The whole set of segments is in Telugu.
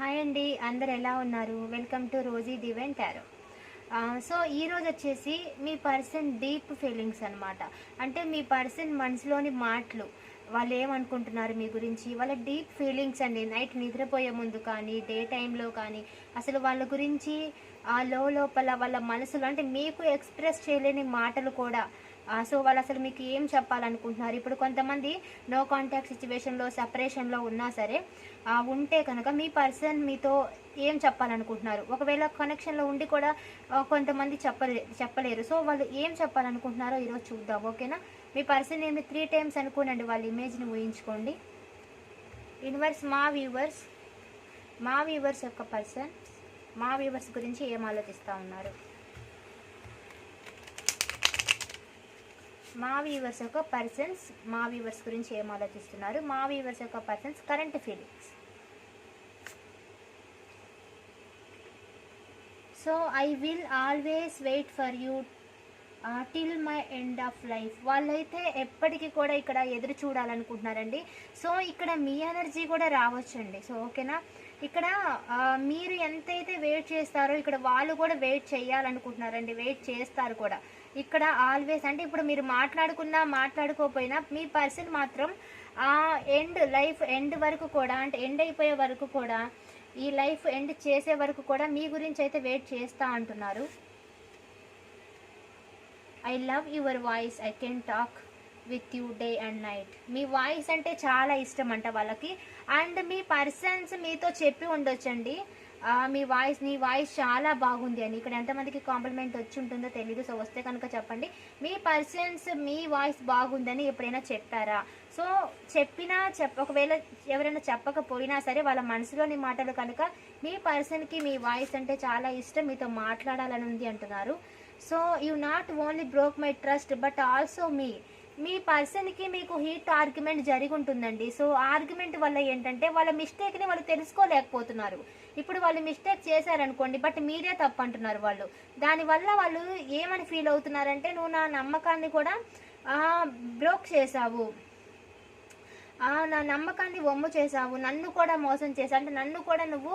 హాయ్ అండి అందరు ఎలా ఉన్నారు? Welcome to Rosy Divine Tarot so ఈ రోజు వచ్చేసి మీ పర్సన్ డీప్ ఫీలింగ్స్ అనమాట అంటే మీ పర్సన్ మనసులోని మాటలు వాళ్ళు ఏమనుకుంటున్నారు మీ గురించి? వాళ్ళ డీప్ ఫీలింగ్స్ అండి. నైట్ నిద్రపోయే ముందు కానీ డే టైంలో కానీ అసలు వాళ్ళ గురించి ఆ లో లోపల వాళ్ళ మనసులో అంటే మీకు ఎక్స్ప్రెస్ చేయలేని మాటలు కూడా సో వాళ్ళు అసలు మీకు ఏం చెప్పాలనుకుంటున్నారు? ఇప్పుడు కొంతమంది నో కాంటాక్ట్ సిచ్యువేషన్లో సపరేషన్లో ఉన్నా సరే ఉంటే కనుక మీ పర్సన్ మీతో ఏం చెప్పాలనుకుంటున్నారు? ఒకవేళ కనెక్షన్లో ఉండి కూడా కొంతమంది చెప్పలే చెప్పలేరు. సో వాళ్ళు ఏం చెప్పాలనుకుంటున్నారో ఈరోజు చూద్దాం ఓకేనా? మీ పర్సన్ ఏమి త్రీ టైమ్స్ అనుకోనండి వాళ్ళ ఇమేజ్ని ఊహించుకోండి. యూనివర్స్ మా వ్యూవర్స్ మా వ్యూవర్స్ యొక్క పర్సన్ మా వ్యూవర్స్ గురించి ఏం ఆలోచిస్తూ ఉన్నారు? మా వీవర్స్ యొక్క పర్సన్స్ మా వీవర్స్ గురించి ఏం ఆలోచిస్తున్నారు? మా వీవర్స్ యొక్క persons current feelings so I will always wait for you till my end of life వాళ్ళైతే ఎప్పటికీ కూడా ఇక్కడ ఎదురు చూడాలనుకుంటున్నారండి. సో ఇక్కడ మీ ఎనర్జీ కూడా రావచ్చండి. సో ఓకేనా ఇక్కడ uh, మీరు ఎంతైతే వెయిట్ చేస్తారో ఇక్కడ వాళ్ళు కూడా వెయిట్ చేయాలనుకుంటున్నారండి. వెయిట్ చేస్తారు కూడా. ఇక్కడ ఆల్వేస్ అంటే ఇప్పుడు మీరు మాట్లాడుకున్నా మాట్లాడుకోకపోయినా మీ పర్సన్ మాత్రం ఆ ఎండ్ లైఫ్ ఎండ్ వరకు కూడా అంటే ఎండ్ అయిపోయే వరకు కూడా ఈ లైఫ్ ఎండ్ చేసే వరకు కూడా మీ గురించి అయితే వెయిట్ చేస్తా అంటున్నారు. I love your voice I can talk with you day and night me voice అంటే చాలా ఇష్టం అంట వాళ్ళకి. అండ్ మీ పర్సన్స్ మీతో చెప్పి ఉండొచ్చండి. మీ వాయిస్ నీ వాయిస్ చాలా బాగుంది అని ఇక్కడ ఎంతమందికి కాంప్లిమెంట్ వచ్చి ఉంటుందో తెలీదు సో వస్తే కనుక చెప్పండి. మీ పర్సన్స్ మీ వాయిస్ బాగుందని ఎప్పుడైనా చెప్పారా? సో చెప్పినా చెప్ప ఒకవేళ ఎవరైనా చెప్పకపోయినా సరే వాళ్ళ మనసులోని మాటలు కనుక మీ పర్సన్కి మీ వాయిస్ అంటే చాలా ఇష్టం మీతో మాట్లాడాలని ఉంది అంటున్నారు. So you not only broke my trust but also మీ మీ పర్సన్కి మీకు హీట్ ఆర్గ్యుమెంట్ జరిగి ఉంటుందండి సో ఆర్గ్యుమెంట్ వల్ల ఏంటంటే వాళ్ళ మిస్టేక్ని వాళ్ళు తెలుసుకోలేకపోతున్నారు. ఇప్పుడు వాళ్ళు మిస్టేక్ చేశారనుకోండి బట్ మీరే తప్పు అంటున్నారు వాళ్ళు. దానివల్ల వాళ్ళు ఏమని ఫీల్ అవుతున్నారంటే నువ్వు నా నమ్మకాన్ని కూడా బ్రోక్ చేసావు నా నమ్మకాన్ని వమ్ము చేశావు. నన్ను కూడా మోసం చేశావు. అంటే నన్ను కూడా నువ్వు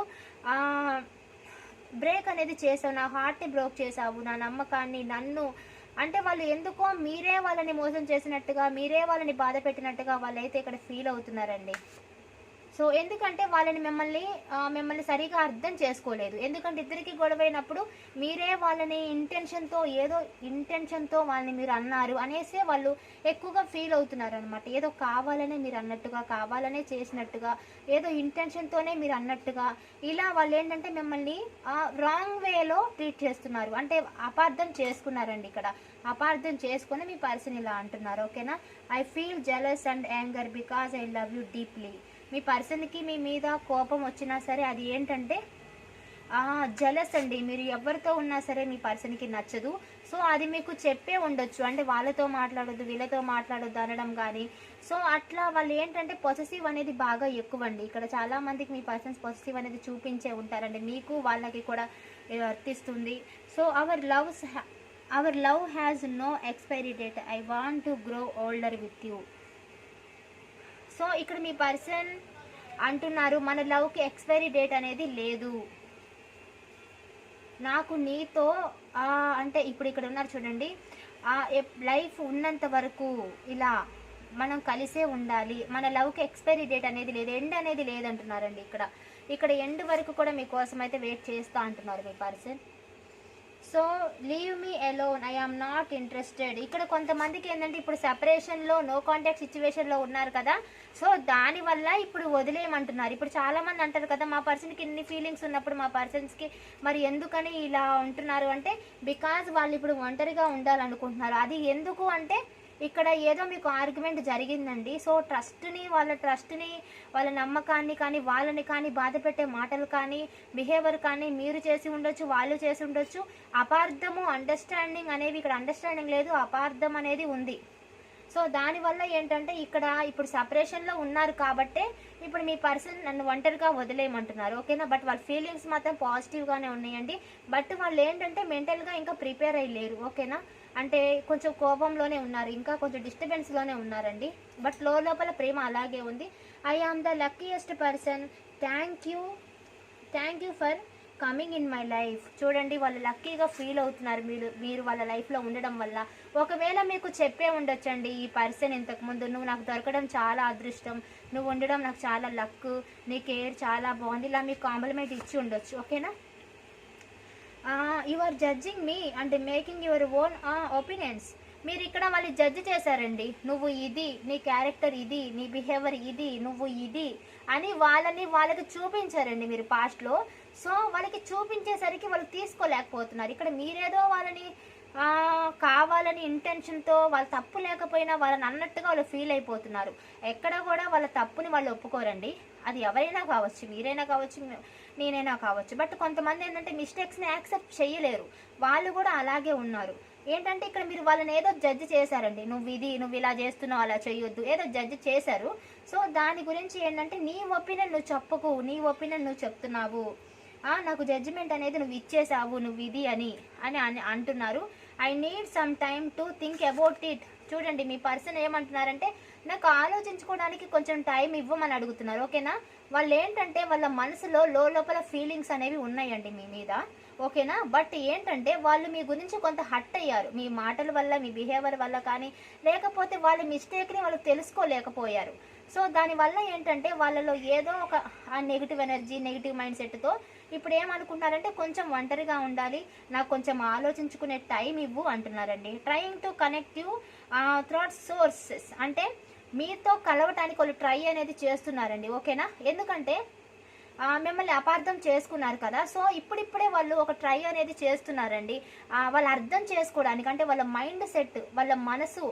బ్రేక్ అనేది చేసావు నా హార్ట్ని బ్రోక్ చేసావు నా నమ్మకాన్ని నన్ను అంటే వాళ్ళు ఎందుకో మీరే వాళ్ళని మోసం చేసినట్టుగా మీరే వాళ్ళని బాధ పెట్టినట్టుగా వాళ్ళైతే ఇక్కడ ఫీల్ అవుతున్నారండి. సో ఎందుకంటే వాళ్ళని మిమ్మల్ని మిమ్మల్ని సరిగా అర్థం చేసుకోలేదు. ఎందుకంటే ఇద్దరికి గొడవైనప్పుడు మీరే వాళ్ళని ఇంటెన్షన్తో ఏదో ఇంటెన్షన్తో వాళ్ళని మీరు అన్నారు అనేసే వాళ్ళు ఎక్కువగా ఫీల్ అవుతున్నారు అనమాట ఏదో కావాలనే మీరు అన్నట్టుగా కావాలనే చేసినట్టుగా ఏదో ఇంటెన్షన్తోనే మీరు అన్నట్టుగా ఇలా వాళ్ళు ఏంటంటే మిమ్మల్ని రాంగ్ వేలో ట్రీట్ చేస్తున్నారు. అంటే అపార్థం చేసుకున్నారండి ఇక్కడ. అపార్థం చేసుకొని మీ పర్సన్ ఇలా అంటున్నారు. ఓకేనా? I feel jealous and anger because I love you deeply మీ పర్సన్కి మీ మీద కోపం వచ్చినా సరే అది ఏంటంటే జలస్ అండి. మీరు ఎవరితో ఉన్నా సరే మీ పర్సన్కి నచ్చదు. సో అది మీకు చెప్పే ఉండొచ్చు. అంటే వాళ్ళతో మాట్లాడొద్దు వీళ్ళతో మాట్లాడొద్దు అనడం కానీ సో అట్లా వాళ్ళు ఏంటంటే పొసెసివ్ అనేది బాగా ఎక్కువ అండి ఇక్కడ చాలామందికి మీ పర్సన్స్ పొసెసివ్ అనేది చూపించే ఉంటారండి. మీకు వాళ్ళకి కూడా వర్తిస్తుంది. So our loves our love has no expiry date I want to grow older with you so ఇక్కడ మీ పర్సన్ అంటున్నారు మన లవ్కి ఎక్స్పైరీ డేట్ అనేది లేదు. నాకు నీతో అంటే ఇప్పుడు ఇక్కడ ఉన్నారు చూడండి ఆ లైఫ్ ఉన్నంత వరకు ఇలా మనం కలిసే ఉండాలి. మన లవ్కి ఎక్స్పైరీ డేట్ అనేది లేదు ఎండ్ అనేది లేదంటున్నారండి ఇక్కడ. ఇక్కడ ఎండ్ వరకు కూడా మీకోసం అయితే వెయిట్ చేస్తా అంటున్నారు మీ person. So leave me alone I am not interested ఇక్కడ కొంతమందికి ఏంటంటే ఇప్పుడు సెపరేషన్లో నో కాంటాక్ట్ సిచ్యువేషన్లో ఉన్నారు కదా. సో దానివల్ల ఇప్పుడు వదిలేయమంటున్నారు. ఇప్పుడు చాలామంది అంటారు కదా మా పర్సన్కి ఇన్ని ఫీలింగ్స్ ఉన్నప్పుడు మా పర్సన్స్కి మరి ఎందుకని ఇలా ఉంటున్నారు? అంటే బికాజ్ వాళ్ళు ఇప్పుడు ఒంటరిగా ఉండాలనుకుంటున్నారు. అది ఎందుకు అంటే ఇక్కడ ఏదో మీకు ఆర్గ్యుమెంట్ జరిగిందండి. సో ట్రస్ట్ని వాళ్ళ ట్రస్ట్ని వాళ్ళ నమ్మకాన్ని కానీ వాళ్ళని కానీ బాధ పెట్టే మాటలు కానీ బిహేవియర్ కానీ మీరు చేసి ఉండొచ్చు వాళ్ళు చేసి ఉండొచ్చు. అపార్థము అండర్స్టాండింగ్ అనేవి ఇక్కడ అండర్స్టాండింగ్ లేదు అపార్థం అనేది ఉంది. సో దానివల్ల ఏంటంటే ఇక్కడ ఇప్పుడు సపరేషన్లో ఉన్నారు కాబట్టే ఇప్పుడు మీ పర్సన్ నన్ను ఒంటరిగా వదిలేయమంటున్నారు. ఓకేనా బట్ వాళ్ళ ఫీలింగ్స్ మాత్రం పాజిటివ్గానే ఉన్నాయండి. బట్ వాళ్ళు ఏంటంటే మెంటల్గా ఇంకా ప్రిపేర్ అయ్యలేరు. ఓకేనా అంటే కొంచెం కోపంలోనే ఉన్నారు ఇంకా కొంచెం డిస్టర్బెన్స్లోనే ఉన్నారండి. బట్లో లోపల ప్రేమ అలాగే ఉంది. I am the luckiest person thank you thank you for coming in my life చూడండి వాళ్ళు లక్కీగా ఫీల్ అవుతున్నారు మీరు మీరు వాళ్ళ లైఫ్లో ఉండడం వల్ల. ఒకవేళ మీకు చెప్పే ఉండొచ్చండి ఈ పర్సన్ ఇంతకుముందు నువ్వు నాకు దొరకడం చాలా అదృష్టం. నువ్వు ఉండడం నాకు చాలా లక్ నీ కేర్ చాలా బాగుంది. ఇలా మీకు కాంప్లిమెంట్ ఇచ్చి ఉండొచ్చు. ఓకేనా you are judging me and making your own opinions మీరు ఇక్కడ వాళ్ళు జడ్జి చేశారండి. నువ్వు ఇది నీ క్యారెక్టర్ ఇది నీ బిహేవియర్ ఇది నువ్వు ఇది అని వాళ్ళని వాళ్ళకి చూపించారండి మీరు పాస్ట్లో సో వాళ్ళకి చూపించేసరికి వాళ్ళు తీసుకోలేకపోతున్నారు. ఇక్కడ మీరేదో వాళ్ళని కావాలని ఇంటెన్షన్తో వాళ్ళు తప్పు లేకపోయినా వాళ్ళని అన్నట్టుగా వాళ్ళు ఫీల్ అయిపోతున్నారు. ఎక్కడ కూడా వాళ్ళ తప్పుని వాళ్ళు ఒప్పుకోరండి. అది ఎవరైనా కావచ్చు మీరైనా కావచ్చు నేనైనా కావచ్చు. బట్ కొంతమంది ఏంటంటే మిస్టేక్స్ని యాక్సెప్ట్ చేయలేరు. వాళ్ళు కూడా అలాగే ఉన్నారు. ఏంటంటే ఇక్కడ మీరు వాళ్ళని ఏదో జడ్జ్ చేశారండి. నువ్వు ఇది నువ్వు ఇలా చేస్తున్నావు అలా చేయొద్దు. ఏదో జడ్జ్ చేశారు. సో దాని గురించి ఏంటంటే నీ ఒపీనియన్ నువ్వు చెప్పకు నీ ఒపీనియన్ నువ్వు చెప్తున్నావు. నాకు జడ్జిమెంట్ అనేది నువ్వు ఇచ్చేసావు నువ్వు ఇది అని అని అని అంటున్నారు. I need some time to think about it చూడండి మీ పర్సన్ ఏమంటున్నారంటే నాకు ఆలోచించుకోవడానికి కొంచెం టైం ఇవ్వమని అడుగుతున్నారు ఓకేనా? వాళ్ళు ఏంటంటే వాళ్ళ మనసులో లో లోపల ఫీలింగ్స్ అనేవి ఉన్నాయండి మీ మీద ఓకేనా? బట్ ఏంటంటే వాళ్ళు మీ గురించి కొంత హట్ అయ్యారు. మీ మాటల వల్ల మీ బిహేవియర్ వల్ల కానీ లేకపోతే వాళ్ళ మిస్టేక్ని వాళ్ళు తెలుసుకోలేకపోయారు. సో దానివల్ల ఏంటంటే వాళ్ళలో ఏదో ఒక ఆ నెగిటివ్ ఎనర్జీ నెగిటివ్ మైండ్ సెట్తో ఇప్పుడు ఏమనుకున్నారంటే కొంచెం ఒంటరిగా ఉండాలి నాకు కొంచెం ఆలోచించుకునే టైం ఇవ్వు అంటున్నారండి. Trying to connect you through sources అంటే మీతో కలవటానికి వాళ్ళు ట్రై అనేది చేస్తున్నారండి ఓకేనా? ఎందుకంటే మిమ్మల్ని అపార్థం చేసుకున్నారు కదా. సో ఇప్పుడిప్పుడే వాళ్ళు ఒక ట్రై అనేది చేస్తున్నారండి. వాళ్ళు అర్థం చేసుకోవడానికి అంటే వాళ్ళ మైండ్ సెట్ వాళ్ళ మనసు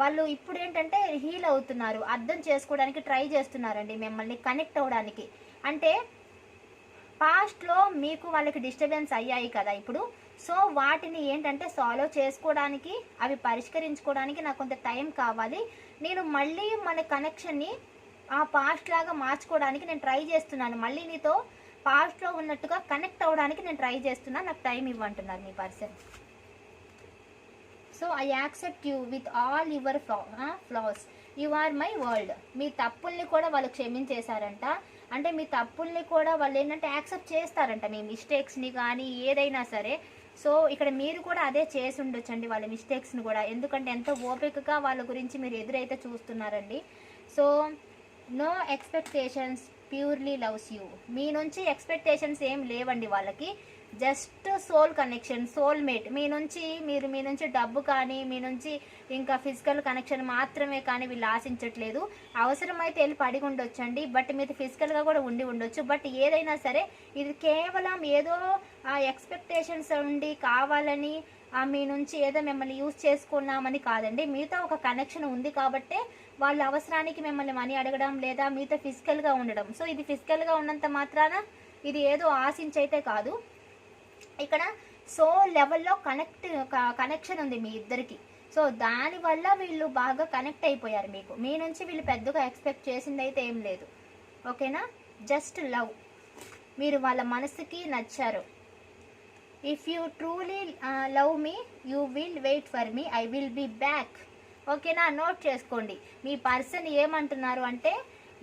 వాళ్ళు ఇప్పుడు ఏంటంటే హీల్ అవుతున్నారు. అర్థం చేసుకోవడానికి ట్రై చేస్తున్నారండి మిమ్మల్ని కనెక్ట్ అవ్వడానికి అంటే పాస్ట్లో మీకు వాళ్ళకి డిస్టర్బెన్స్ అయ్యాయి కదా ఇప్పుడు. సో వాటిని ఏంటంటే సాల్వ్ చేసుకోవడానికి అవి పరిష్కరించుకోవడానికి నాకు కొంత టైం కావాలి. నేను మళ్ళీ మన కనెక్షన్ని ఆ పాస్ట్ లాగా మార్చుకోవడానికి నేను ట్రై చేస్తున్నాను. మళ్ళీ నీతో పాస్ట్లో ఉన్నట్టుగా కనెక్ట్ అవ్వడానికి నేను ట్రై చేస్తున్నాను నాకు టైం ఇవ్వంటున్నారు మీ person so I accept you with all your flaw flaws you are my world మీ తప్పుల్ని కూడా వాళ్ళు క్షమించేశారంట. అంటే మీ తప్పుల్ని కూడా వాళ్ళు ఏంటంటే యాక్సెప్ట్ చేస్తారంట. మీ మిస్టేక్స్ని కానీ ఏదైనా సరే సో ఇక్కడ మీరు కూడా అదే చేసి ఉండొచ్చండి వాళ్ళ మిస్టేక్స్ని కూడా. ఎందుకంటే ఎంతో ఓపికగా వాళ్ళ గురించి మీరు ఎదురైతే చూస్తున్నారండి. So no expectations purely loves you మీ నుంచి ఎక్స్పెక్టేషన్స్ ఏం లేవండి వాళ్ళకి. Just soul connection soul mate మీ నుంచి మీరు మీ నుంచి డబ్బు కానీ మీ నుంచి ఇంకా ఫిజికల్ కనెక్షన్ మాత్రమే కానీ వీళ్ళు ఆశించట్లేదు. అవసరమైతే వెళ్ళి పడి ఉండొచ్చండి. బట్ మీరు ఫిజికల్గా కూడా ఉండి ఉండొచ్చు. బట్ ఏదైనా సరే ఇది కేవలం ఏదో ఆ ఎక్స్పెక్టేషన్స్ ఉండి కావాలని ఆ, మీ నుంచి ఏదో మిమ్మల్ని యూజ్ చేసుకున్నామని కాదండి. మీతో ఒక కనెక్షన్ ఉంది కాబట్టే వాళ్ళ అవసరానికి మిమ్మల్ని మనీ అడగడం లేదా మీతో ఫిజికల్గా ఉండడం. సో ఇది ఫిజికల్గా ఉన్నంత మాత్రాన ఇది ఏదో ఆశించైతే కాదు. ఇక్కడ సో లెవెల్లో కనెక్ట్ కనెక్షన్ ఉంది మీ ఇద్దరికి. సో దానివల్ల వీళ్ళు బాగా కనెక్ట్ అయిపోయారు మీకు. మీ నుంచి వీళ్ళు పెద్దగా ఎక్స్పెక్ట్ చేసింది అయితే ఏం లేదు. ఓకేనా? Just love. మీరు వాళ్ళ మనసుకి నచ్చారు. If you truly love me you will wait for me I will be back ఓకేనా నోట్ చేసుకోండి. మీ పర్సన్ ఏమంటున్నారు అంటే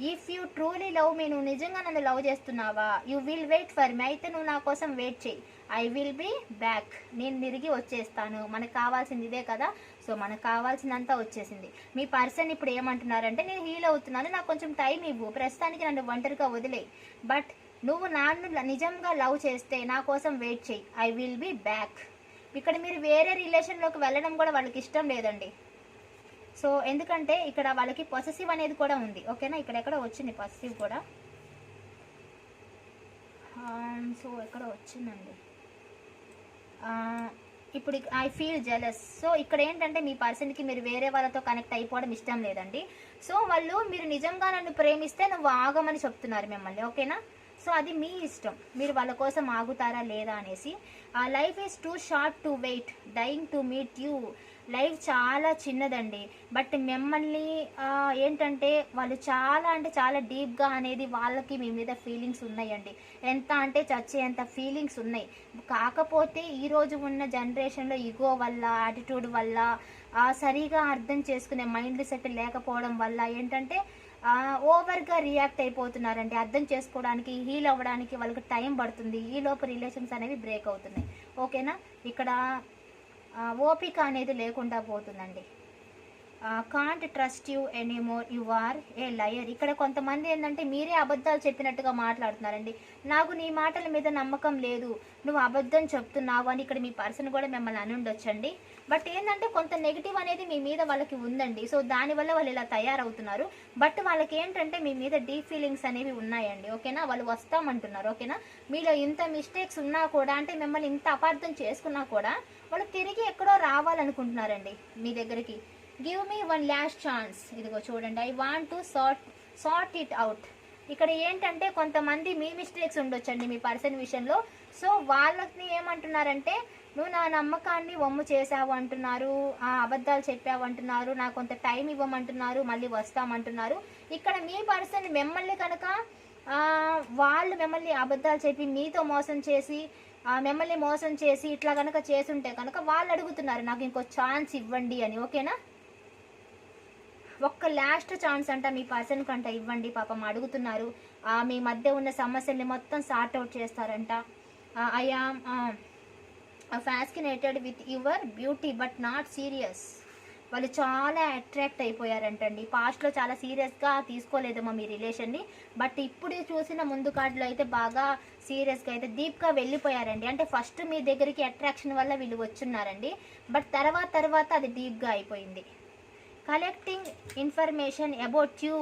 if you truly love me నువ్వు నిజంగా నన్ను లవ్ చేస్తున్నావా? You will wait for me అయితే నువ్వు నా కోసం వెయిట్ చేయి. ఐ విల్ బీ బ్యాక్ నేను తిరిగి వచ్చేస్తాను. మనకు కావాల్సింది ఇదే కదా? సో మనకు కావాల్సిందంతా వచ్చేసింది. మీ పర్సన్ ఇప్పుడు ఏమంటున్నారంటే నేను హీల్ అవుతున్నాను. నాకు కొంచెం టైం ఇవ్వు. ప్రస్తుతానికి నన్ను ఒంటరిగా వదిలే బట్ నువ్వు నాన్ను నిజంగా లవ్ చేస్తే నా కోసం వెయిట్ చేయి. I will be back. ఇక్కడ మీరు వేరే రిలేషన్లోకి వెళ్ళడం కూడా వాళ్ళకి ఇష్టం లేదండి. సో ఎందుకంటే ఇక్కడ వాళ్ళకి పొసెసివ్ అనేది కూడా ఉంది. ఓకేనా? ఇక్కడ ఎక్కడ వచ్చింది పొసెసివ్ కూడా. Um, సో ఎక్కడ వచ్చిందండి. Uh, ఇప్పుడు ఐ ఫీల్ జెలస్ సో ఇక్కడ ఏంటంటే మీ పర్సన్కి మీరు వేరే వాళ్ళతో కనెక్ట్ అయిపోవడం ఇష్టం లేదండి. సో వాళ్ళు మీరు నిజంగా నన్ను ప్రేమిస్తే నువ్వు ఆగమని చెప్తున్నారు మిమ్మల్ని. ఓకేనా? సో అది మీ ఇష్టం. మీరు వాళ్ళ కోసం ఆగుతారా లేదా అనేసి. Life is too short to wait dying to meet you. Life చాలా చిన్నదండి. బట్ మిమ్మల్ని ఏంటంటే వాళ్ళు చాలా అంటే చాలా డీప్గా అనేది వాళ్ళకి మీ మీద ఫీలింగ్స్ ఉన్నాయండి. ఎంత అంటే చచ్చేంత ఫీలింగ్స్ ఉన్నాయి. కాకపోతే ఈరోజు ఉన్న జనరేషన్లో ఇగో వల్ల యాటిట్యూడ్ వల్ల సరిగా అర్థం చేసుకునే మైండ్ సెట్ లేకపోవడం వల్ల ఏంటంటే ఓవర్గా రియాక్ట్ అయిపోతున్నారండి. అర్థం చేసుకోవడానికి హీల్ అవ్వడానికి వాళ్ళకి టైం పడుతుంది. ఈ లోపు రిలేషన్స్ అనేవి బ్రేక్ అవుతున్నాయి. ఓకేనా ఇక్కడ ఓపిక అనేది లేకుండా పోతుందండి. Can't trust you anymore you are a liar ఇక్కడ కొంతమంది ఏంటంటే మీరే అబద్ధాలు చెప్పినట్టుగా మాట్లాడుతున్నారండి. నాకు నీ మాటల మీద నమ్మకం లేదు. నువ్వు అబద్ధం చెప్తున్నావు అని ఇక్కడ మీ పర్సన్ కూడా మిమ్మల్ని అని ఉండొచ్చండి బట్ ఏంటంటే కొంత నెగిటివ్ అనేది మీ మీద వాళ్ళకి ఉందండి. సో దానివల్ల వాళ్ళు ఇలా తయారవుతున్నారు. బట్ వాళ్ళకి ఏంటంటే మీ మీద డీప్ ఫీలింగ్స్ అనేవి ఉన్నాయండి. ఓకేనా? వాళ్ళు వస్తామంటున్నారు. ఓకేనా? మీలో ఇంత మిస్టేక్స్ ఉన్నా కూడా అంటే మిమ్మల్ని ఇంత అపార్థం చేసుకున్నా కూడా వాళ్ళు తిరిగి ఎక్కడో రావాలనుకుంటున్నారండి మీ దగ్గరికి. Give me one last chance ఇదిగో చూడండి. I want to sort sort it out ఇక్కడ ఏంటంటే కొంతమంది మీ మిస్టేక్స్ ఉండొచ్చండి మీ పర్సన్ విషయంలో. సో వాళ్ళని ఏమంటున్నారంటే నువ్వు నా నమ్మకాన్ని వమ్ము చేసావు అంటున్నారు ఆ అబద్ధాలు చెప్పావు అంటున్నారు నాకు కొంత టైం ఇవ్వమంటున్నారు మళ్ళీ వస్తామంటున్నారు. ఇక్కడ మీ పర్సన్ మిమ్మల్ని కనుక వాళ్ళు మిమ్మల్ని అబద్ధాలు చెప్పి మీతో మోసం చేసి మిమ్మల్ని మోసం చేసి ఇట్లా కనుక చేస్తుంటే కనుక వాళ్ళు అడుగుతున్నారు నాకు ఇంకో ఛాన్స్ ఇవ్వండి అని. ఓకేనా? ఒక్క లాస్ట్ ఛాన్స్ అంట మీ పర్సన్ కంట ఇవ్వండి పాపం అడుగుతున్నారు. మీ మధ్య ఉన్న సమస్యల్ని మొత్తం సార్ట్ అవుట్ చేస్తారంట. I'm fascinated with your beauty but not serious వాళ్ళు చాలా అట్రాక్ట్ అయిపోయారంటండి. పాస్ట్లో చాలా సీరియస్గా తీసుకోలేదమ్మా మీ రిలేషన్ని బట్ ఇప్పుడు చూసిన ముందు కార్డులో అయితే బాగా సీరియస్గా అయితే డీప్గా వెళ్ళిపోయారండి. అంటే ఫస్ట్ మీ దగ్గరికి అట్రాక్షన్ వల్ల వీళ్ళు వచ్చున్నారండి. బట్ తర్వాత తర్వాత అది డీప్గా అయిపోయింది. కలెక్టింగ్ ఇన్ఫర్మేషన్ అబౌట్ యూ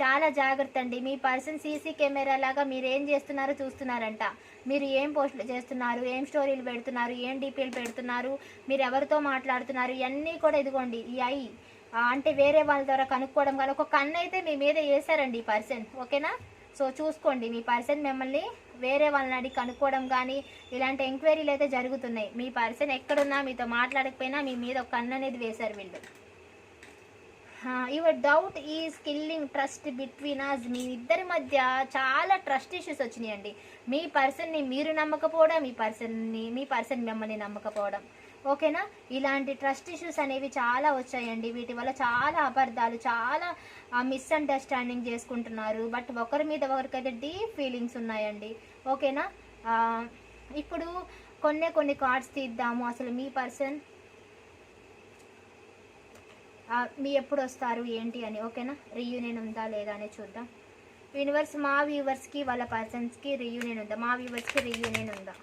చాలా జాగ్రత్త అండి. మీ పర్సన్ సీసీ కెమెరా లాగా మీరు ఏం చేస్తున్నారో చూస్తున్నారంట. మీరు ఏం పోస్టులు చేస్తున్నారు? ఏం స్టోరీలు పెడుతున్నారు? ఏం డీపీలు పెడుతున్నారు? మీరు ఎవరితో మాట్లాడుతున్నారు? ఇవన్నీ కూడా ఇదిగోండి. ఈ ఐ అంటే వేరే వాళ్ళ ద్వారా కనుక్కోవడం కానీ ఒక కన్ను అయితే మీ మీద వేశారండి ఈ పర్సన్. ఓకేనా? సో చూసుకోండి. మీ పర్సన్ మిమ్మల్ని వేరే వాళ్ళని అడిగి కనుక్కోవడం కానీ ఇలాంటి ఎంక్వైరీలు అయితే జరుగుతున్నాయి. మీ పర్సన్ ఎక్కడున్నా మీతో మాట్లాడకపోయినా మీ మీద ఒక కన్ను అనేది వేశారు వీళ్ళు. Your doubt is killing trust between us మీ ఇద్దరి మధ్య చాలా ట్రస్ట్ ఇష్యూస్ వచ్చినాయండి. మీ పర్సన్ని మీరు నమ్మకపోవడం మీ పర్సన్ని మీ పర్సన్ మిమ్మల్ని నమ్మకపోవడం. ఓకేనా? ఇలాంటి ట్రస్ట్ ఇష్యూస్ అనేవి చాలా వచ్చాయండి. వీటి వల్ల చాలా అబద్ధాలు చాలా మిస్అండర్స్టాండింగ్ చేసుకుంటున్నారు. బట్ ఒకరి మీద ఒకరికైతే డీప్ ఫీలింగ్స్ ఉన్నాయండి. ఓకేనా? ఇప్పుడు కొన్ని కొన్ని కార్డ్స్ తీద్దాము. అసలు మీ పర్సన్ మీ ఎప్పుడు వస్తారు ఏంటి అని ఓకేనా? రీయూనియన్ ఉందా లేదా అని చూద్దాం. యూనివర్స్ మా వ్యూవర్స్కి వాళ్ళ పర్సన్స్కి రీయూనియన్ ఉందా? మా వ్యూవర్స్కి రీయూనియన్ ఉందా?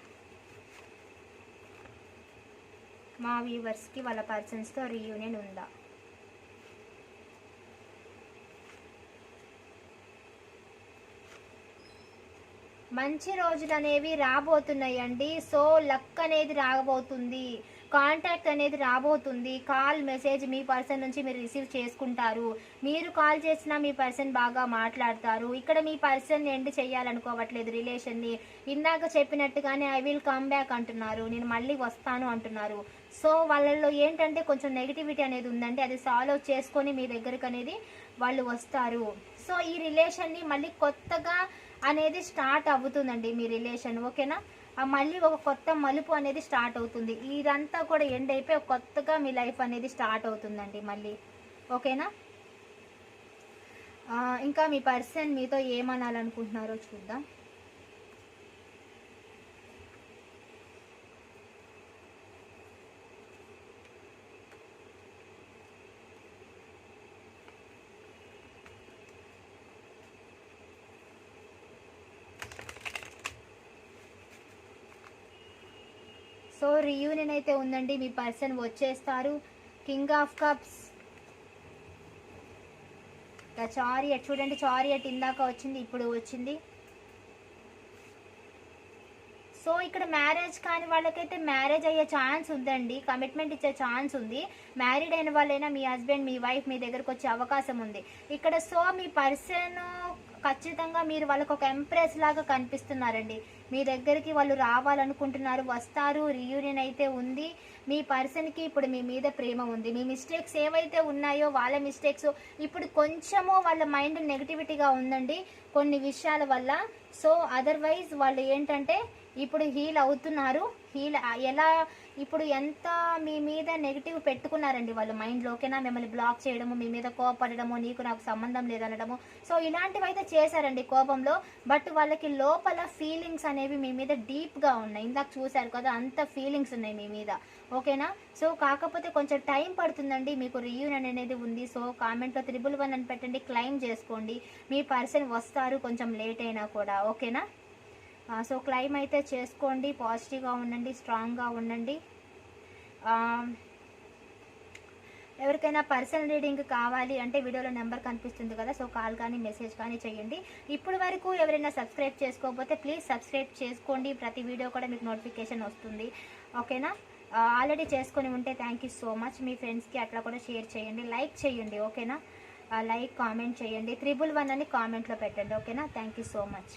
మా వ్యూవర్స్కి వాళ్ళ పర్సన్స్తో రీయూనియన్ ఉందా? మంచి రోజులు అనేవి రాబోతున్నాయండి. సో లక్ అనేది రాబోతుంది. కాంటాక్ట్ అనేది రాబోతుంది. కాల్ మెసేజ్ మీ పర్సన్ నుంచి మీరు రిసీవ్ చేసుకుంటారు. మీరు కాల్ చేసినా మీ పర్సన్ బాగా మాట్లాడతారు. ఇక్కడ మీ పర్సన్ ఎండ్ చేయాలనుకోవట్లేదు రిలేషన్ని. ఇందాక చెప్పినట్టుగానే ఐ విల్ కమ్ బ్యాక్ అంటున్నారు. నేను మళ్ళీ వస్తాను అంటున్నారు. సో వాళ్ళల్లో ఏంటంటే కొంచెం నెగిటివిటీ అనేది ఉందండి. అది సాల్వ్ చేసుకొని మీ దగ్గరకు అనేది వాళ్ళు వస్తారు. సో ఈ రిలేషన్ని మళ్ళీ కొత్తగా అనేది స్టార్ట్ అవుతుందండి మీ రిలేషన్. ఓకేనా? మళ్ళీ ఒక కొత్త మలుపు అనేది స్టార్ట్ అవుతుంది. ఇదంతా కూడా ఎండ్ అయిపోయి కొత్తగా మీ లైఫ్ అనేది స్టార్ట్ అవుతుందండి మళ్ళీ. ఓకేనా? ఇంకా మీ పర్సన్ మీతో ఏమనాలనుకుంటున్నారో చూద్దాం. సో రీయూనియన్ అయితే ఉందండి. మీ పర్సన్ వచ్చేస్తారు. కింగ్ ఆఫ్ కప్స్ చారియట్ చూడండి చారియట్ ఇందాక వచ్చింది ఇప్పుడు వచ్చింది. సో ఇక్కడ మ్యారేజ్ కాని వాళ్ళకైతే మ్యారేజ్ అయ్యే ఛాన్స్ ఉందండి. కమిట్మెంట్ ఇచ్చే ఛాన్స్ ఉంది. మ్యారీడ్ అయిన వాళ్ళైనా మీ హస్బెండ్ మీ వైఫ్ మీ దగ్గరకు వచ్చే అవకాశం ఉంది. ఇక్కడ సో మీ పర్సన్ ఖచ్చితంగా మీరు వాళ్ళకు ఒక ఎంప్రెస్ లాగా కనిపిస్తున్నారండి. మీ దగ్గరికి వాళ్ళు రావాలనుకుంటున్నారు వస్తారు రీయూనియన్ అయితే ఉంది. మీ పర్సన్కి ఇప్పుడు మీ మీద ప్రేమ ఉంది. మీ మిస్టేక్స్ ఏవైతే ఉన్నాయో వాళ్ళ మిస్టేక్స్ ఇప్పుడు కొంచెము వాళ్ళ మైండ్ నెగిటివిటీగా ఉందండి కొన్ని విషయాల వల్ల. సో అదర్వైజ్ వాళ్ళు ఏంటంటే ఇప్పుడు హీల్ అవుతున్నారు. హీల్ ఎలా ఇప్పుడు ఎంత మీ మీద నెగిటివ్ పెట్టుకున్నారండి వాళ్ళు మైండ్లో ఓకేనా మిమ్మల్ని బ్లాక్ చేయడము మీ మీద కోపడము నీకు నాకు సంబంధం లేదనడము. సో ఇలాంటివి అయితే చేశారండి కోపంలో. బట్ వాళ్ళకి లోపల ఫీలింగ్స్ అనేవి మీ మీద డీప్గా ఉన్నాయి. ఇందాక చూశారు కదా అంత ఫీలింగ్స్ ఉన్నాయి మీ మీద. ఓకేనా? సో కాకపోతే కొంచెం టైం పడుతుందండి. మీకు రీయూనియన్ అనేది ఉంది. సో కామెంట్లో త్రిబుల్ వన్ అని పెట్టండి. క్లైమ్ చేసుకోండి. మీ పర్సన్ వస్తారు కొంచెం లేట్ అయినా కూడా. ఓకేనా? సో క్లైమ్ అయితే చేసుకోండి పాజిటివ్గా ఉండండి స్ట్రాంగ్గా ఉండండి. ఎవరికైనా పర్సనల్ రీడింగ్ కావాలి అంటే వీడియోలో నెంబర్ కనిపిస్తుంది కదా సో కాల్ కానీ మెసేజ్ కానీ చేయండి. ఇప్పుడు వరకు ఎవరైనా సబ్స్క్రైబ్ చేసుకోకపోతే ప్లీజ్ సబ్స్క్రైబ్ చేసుకోండి. ప్రతి వీడియో కూడా మీకు నోటిఫికేషన్ వస్తుంది. ఓకేనా ఆల్రెడీ చేసుకొని ఉంటే థ్యాంక్ యూ సో మచ్ మీ ఫ్రెండ్స్కి అట్లా కూడా షేర్ చేయండి లైక్ చేయండి. ఓకేనా లైక్ కామెంట్ చేయండి. త్రిబుల్ వన్ అని కామెంట్లో పెట్టండి. ఓకేనా థ్యాంక్ యూ సో మచ్